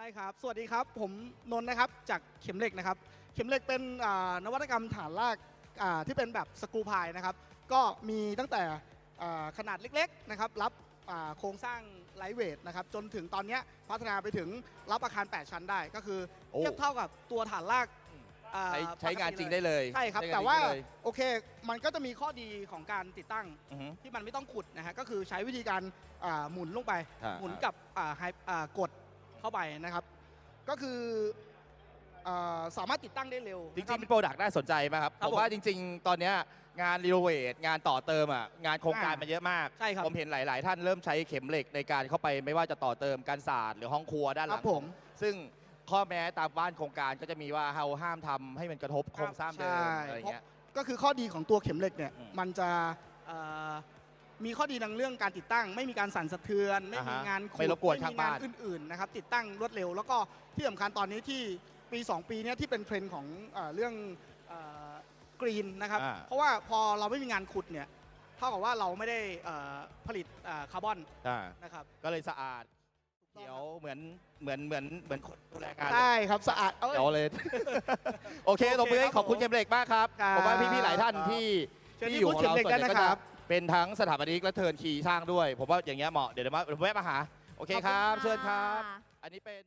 ได้ครับ สวัสดีครับ ผมนนท์นะครับ จากเข็มเหล็กนะครับ เข็มเหล็กเป็นอ่านวัตกรรมฐานรากอ่าที่เป็นแบบสกรูพายนะครับ ก็มีตั้งแต่อ่าขนาดเล็กๆนะครับ รับอ่าโครงสร้างไลท์เวทนะครับ จนถึงตอนเนี้ยพัฒนาไปถึงรับอาคาร 8 ชั้นได้ ก็คือโอ้ เทียบเท่ากับตัวฐานรากอ่าใช้ใช้งานปกติจริงได้เลยใช่ครับ ใช้งนแต่ว่าจริงได้เลยโอเค มันก็จะมีข้อดีของการติดตั้ง อือฮึ ที่มันไม่ต้องขุดนะฮะก็คือใช้วิธีการอ่าหมุนลงไป อ่าหมุนกับอ่าไฮอ่ากด เข้าไปนะครับ ก็คืออ่าสามารถติดตั้งได้เร็ว จรินะคงบๆเป็นโปรดักต์น่าสนใจมากครับครับผมว่าผมจริง ๆ ตอนเนี้ยงานรีโนเวทงานต่อเติมอะงานโครงการอ่ามันเยอะมากใช่ครับผมเห็นหลาย ๆ ท่านเริ่มใช้เข็มเหล็กในการเข้าไปไม่ว่าจะต่อเติมการศาสตร์หรือห้องครัวด้านหคลัรังบผม ซึ่งข้อแม้ตามบ้านโครงการก็จะมีว่าเราห้ามทำให้มันกระทบโครงสร้างเดิมใช่อะไรเงี้ยก็คือข้อดีของตัวเข็มเหล็กเนี่ยอืมมันจะเอ่อ มีข้อดีในเรื่องการติดตั้ง ไม่มีการสั่นสะเทือน ไม่มีอ่าฮะงานขูดไม่รบกวนไม่ข้างมีงานบ้านอื่นๆนะครับติดตั้งรวดเร็ว แล้วก็ที่สำคัญตอนนี้ที่ปี 2 ปีเนี้ยที่เป็นเทรนด์ของเอ่อเรื่องกรีนนะครับอ่า เพราะว่าพอเราไม่มีงานขุดเนี่ยเท่ากับว่าเราไม่ได้เอ่อผลิตเอ่อคาร์บอนอ่านะครับ ก็เลยสะอาดเขียวเหมือนเหมือนเหมือนเหมือนคนดูแลงานเลย ใช่ครับสะอาดเอ้ย เดี๋ยวเลย โอเคโอเคตบมือให้ครับขอบคุณผมเกมเหล็กมากครับครับผมว่าพี่ๆหลายท่านที่เชิญที่ที่อยู่พูดของเราเข็มเหล็กส่วนใหญ่ได้ก็นะคจะรับ เป็นทั้งสถาปนิกและเทิร์นคีย์สร้างด้วย ผมว่าอย่างเงี้ยเหมาะ เดี๋ยวเดี๋ยวมาเดี๋ยวแวะมาหา โอเคครับเชิญครับ อันนี้เป็น